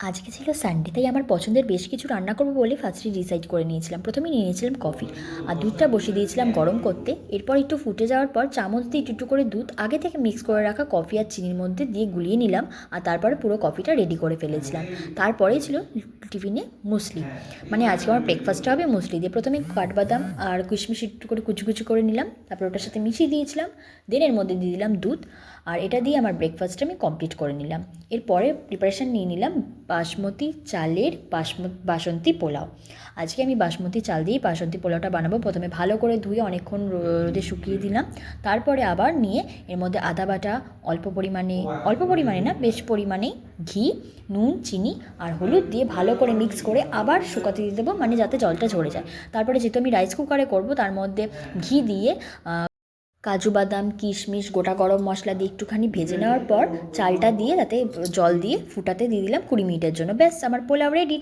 আজকে ছিল সানডে তাই আমার পছন্দের বেশ কিছু রান্না করব বলে ফার্স্টে ডিসাইড করে নিয়েছিলাম। প্রথমে নিয়ে নিয়েছিলাম কফি আর দুধটা বসিয়ে দিয়েছিলাম গরম করতে। এরপর একটু ফুটে যাওয়ার পর চামচ দিয়ে একটু একটু করে দুধ আগে থেকে মিক্স করে রাখা কফি আর চিনির মধ্যে দিয়ে গুলিয়ে নিলাম, আর তারপরে পুরো কফিটা রেডি করে ফেলেছিলাম। তারপরেই ছিল টিফিনে মুসলি। মানে আজকে আমার ব্রেকফাস্টটা হবে মুসলি দিয়ে। প্রথমে কাঠবাদাম আর কিশমিশ একটু করে কুচি কুচি করে নিলাম, তারপর ওটার সাথে মিশিয়ে দিয়েছিলাম। দেন এর মধ্যে দিয়ে দিলাম দুধ, আর এটা দিয়ে আমার ব্রেকফাস্টটা আমি কমপ্লিট করে নিলাম। এরপরে প্রিপারেশান নিয়ে নিলাম বাসমতি চালের বাসন্তী পোলাও। আজকে আমি বাসমতি চাল দিয়েই বাসন্তী পোলাওটা বানাবো। প্রথমে ভালো করে ধুয়ে অনেকক্ষণ রোদে শুকিয়ে দিলাম। তারপরে আবার নিয়ে এর মধ্যে আদা বাটা, অল্প পরিমাণে অল্প পরিমাণে না, বেশ পরিমাণে ঘি, নুন, চিনি আর হলুদ দিয়ে ভালো করে মিক্স করে আবার শুকাতে দিয়ে দেবো মানে যাতে জলটা ঝরে যায়। তারপরে যেহেতু আমি রাইস কুকারে করব, তার মধ্যে ঘি দিয়ে কাজু বাদাম, কিশমিশ, গোটা গরম মশলা দিয়ে একটুখানি ভেজে নেওয়ার পর চালটা দিয়ে তাতে জল দিয়ে ফুটাতে দিয়ে দিলাম কুড়ি মিনিটের জন্য। ব্যাস, আমার পোলাও রেডি